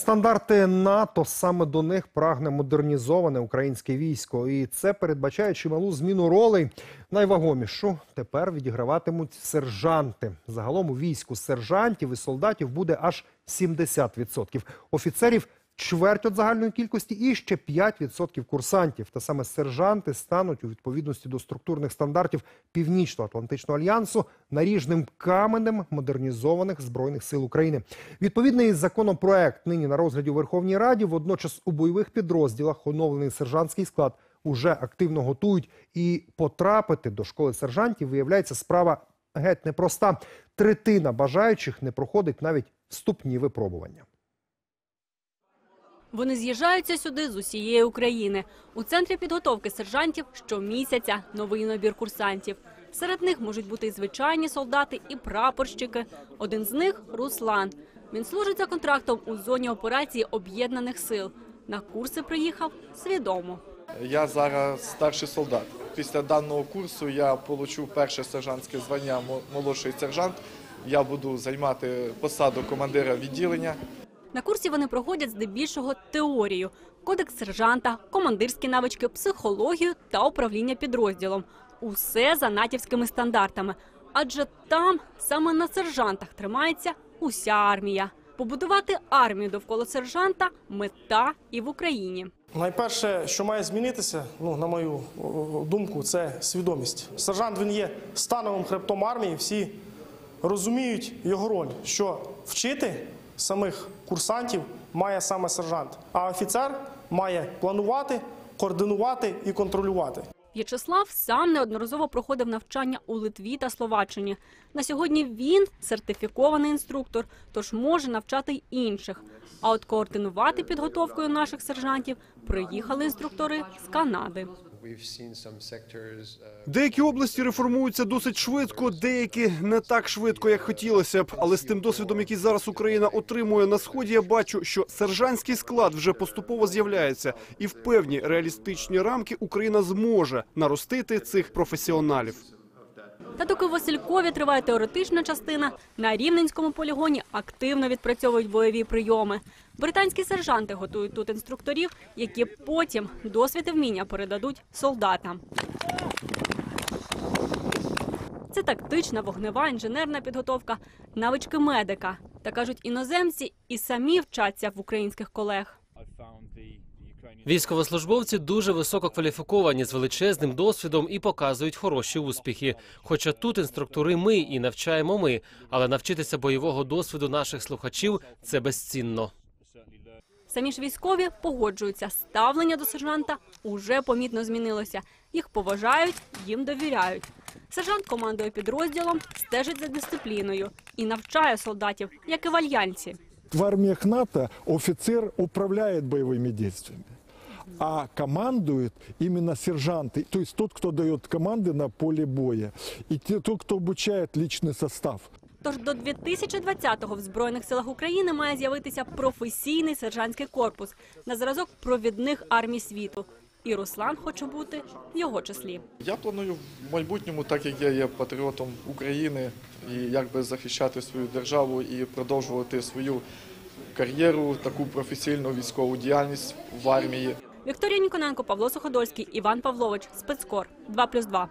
Стандарти НАТО саме до них прагне модернізоване українське військо, і це передбачає чималу зміну ролей. Найвагомішу тепер відіграватимуть сержанти. Загалом у війську сержантів і солдатів буде аж 70%. Офіцерів чверть від загальної кількості і ще 5% курсантів. Та саме сержанти стануть у відповідності до структурних стандартів Північно-Атлантичного альянсу наріжним каменем модернізованих збройних сил України. Відповідний законопроект нині на розгляді у Верховній Раді. Водночас у бойових підрозділах оновлений сержантський склад уже активно готують. І потрапити до школи сержантів виявляється справа геть непроста. Третина бажаючих не проходить навіть вступні випробування. Вони з'їжджаються сюди з усієї України. У центрі підготовки сержантів щомісяця новий набір курсантів. Серед них можуть бути і звичайні солдати, і прапорщики. Один з них Руслан. Він служить за контрактом у зоні операції об'єднаних сил. На курси приїхав свідомо. Я зараз старший солдат. Після даного курсу я получу перше сержантське звання мо- молодший сержант. Я буду займати посаду командира відділення. На курсі вони проходять здебільшого теорію, кодекс сержанта, командирські навички, психологію та управління підрозділом. Усе за натівськими стандартами. Адже там саме на сержантах тримається уся армія. Побудувати армію довкола сержанта мета і в Україні. Найперше, що має змінитися, ну на мою думку, це свідомість. Сержант він є становим хребтом армії. Всі розуміють його роль, що вчити самих курсантів має саме сержант, а офіцер має планувати, координувати і контролювати. В'ячеслав сам неодноразово проходив навчання у Литві та Словаччині. На сьогодні він сертифікований інструктор, тож може навчати й інших. А от координувати підготовкою наших сержантів приїхали інструктори з Канади. Uh, Деякі області реформуються досить швидко, деякі не так швидко, як хотілося б. Але з тим досвідом, який зараз Україна отримує на сході, я бачу, що сержантський склад вже поступово з'являється, і в певні реалістичні рамки Україна зможе наростити цих професіоналів. Та доки в Василькові триває теоретична частина, на Рівненському полігоні активно відпрацьовують бойові прийоми. Британські сержанти готують тут інструкторів, які потім досвід і вміння передадуть солдатам. Це тактична, вогнева, інженерна підготовка, навички медика. Та кажуть, іноземці і самі вчаться в українських колег. Військовослужбовці дуже високо кваліфіковані з величезним досвідом і показують хороші успіхи. Хоча тут інструктори ми і навчаємо ми, але навчитися бойового досвіду наших слухачів це безцінно. Самі ж військові погоджуються, ставлення до сержанта уже помітно змінилося. Їх поважають, їм довіряють. Сержант командує підрозділом, стежить за дисципліною і навчає солдатів, як і в альянсі В армиях НАТО офицер управляет боевыми действиями, а командует именно сержанты, то есть тот, кто дает команды на поле боя, и те- тот, кто обучает личный состав. Тож до 2020-го в збройних силах України має з'явитися професійний сержантський корпус на зразок провідних армій світу. І Руслан хоче бути в його числі. Я планую в майбутньому, так як я є патріотом України, і якби захищати свою державу і продовжувати свою кар'єру, таку професійну військову діяльність в армії. Вікторія Ніконенко, Павло Суходольський, Іван Павлович, спецкор 2+,2.